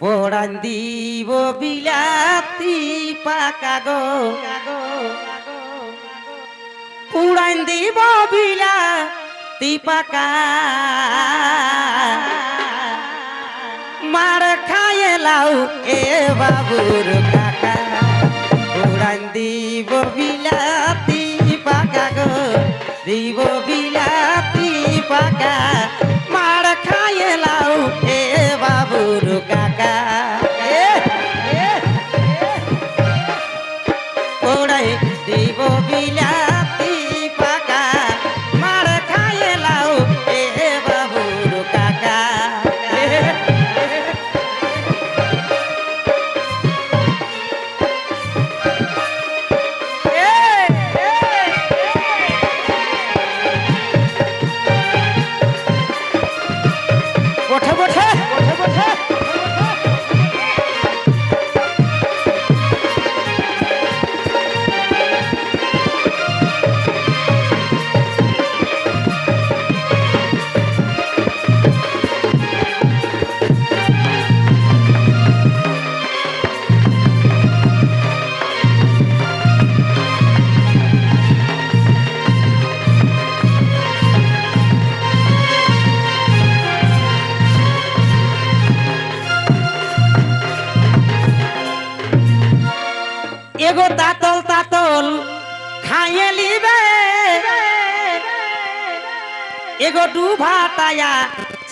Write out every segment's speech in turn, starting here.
পড়ান দিব বিলাতি পাকা গো। পুরান দিব বিলাতি পাকা। মার খায়ে লাউ এ বাবুর কাকা। উড়ান দিব বিলাতি পাকা গো, দিব বিলাতি পাকা। এগো তাতল তাতল খাইয়ে লিবে এগো ডুভা তায়া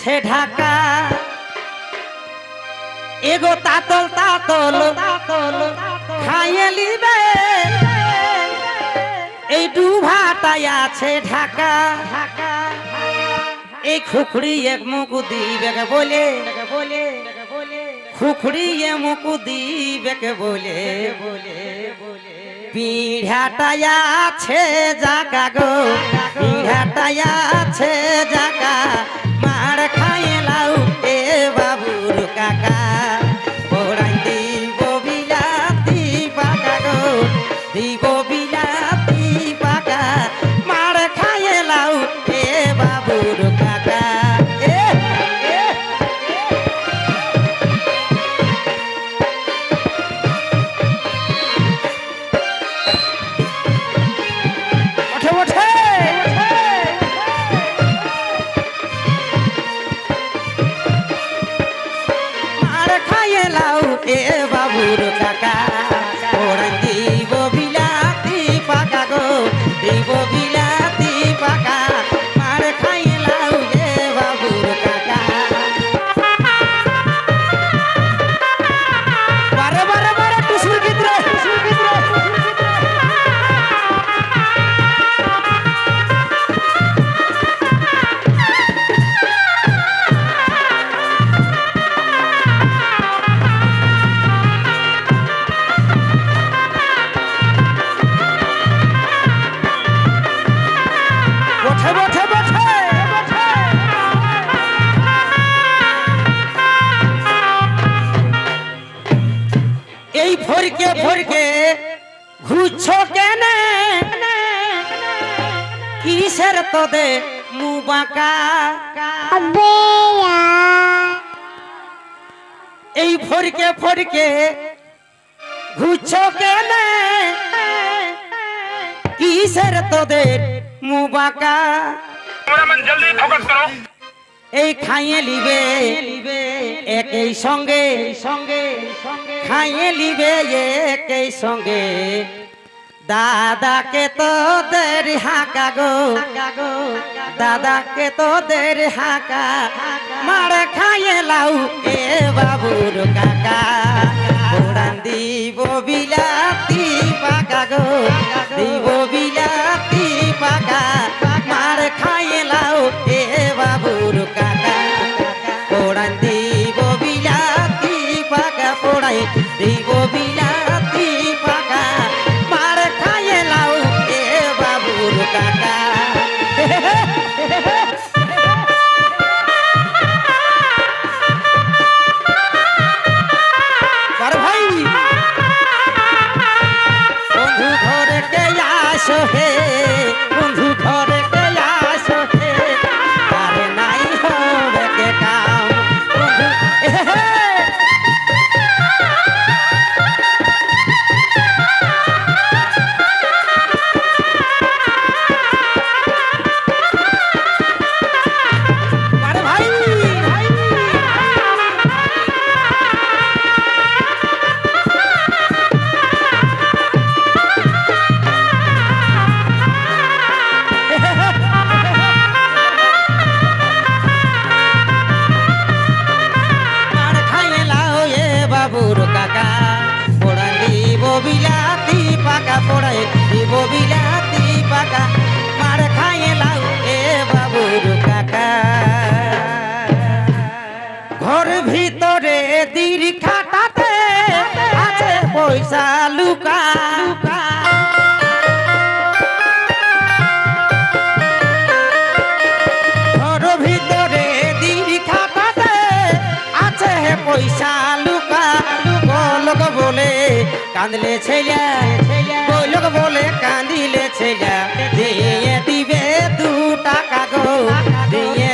ছে ঢাকা। এগো তাতল তাতল তাতল খাইয়ে লিবে এই ডুভা তায়া ছে ঢাকা। এই খুখড়ি এক মুখ দিবে বলে বলে। খুখড়ি এ মুখ দিবে বলে। বলে পিঢ়াটায়া আছে জাগা গো পিঢ়াটায়া আছে জাগা। এ এই ফরকে ফরকে ঘুরছ কেন কিসের তোদে মুবাকা এই ফরকে ফরকে ঘুরছ কেন কিসের তোদের মুবাকা कैमरामैन जल्दी फोकस करो এই খাইয়ে লিবে, একই সঙ্গে সঙ্গে খাইয়ে লিবে, একই সঙ্গে। দাদাকে তোদের হাঁকা গো, দাদাকে তোদের হাঁকা। মার খাইয়ে লাউ এ বাবুর কাকা। দিব বিলাতি পাকা গো, দিব বিলাতি হে লুকা ঘর ভিতরে দীঘা লোক। বলে কান্দিলে ছেলে লোক বলে, কাঁদিলে ছেলে। দিয়ে দিবে দু টাকা গো, দিয়ে